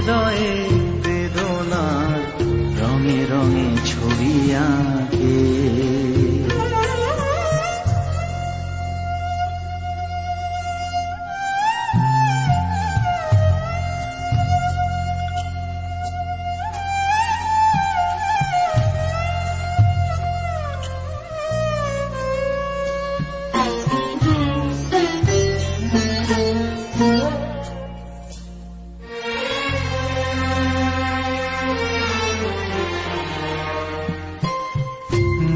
হৃদয়ে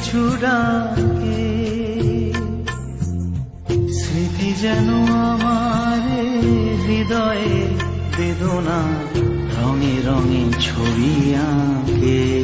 পিছু ডাকে স্মৃতি যেন আমার হৃদয়ে বেদনা রঙে রঙে ছবি আঁকে।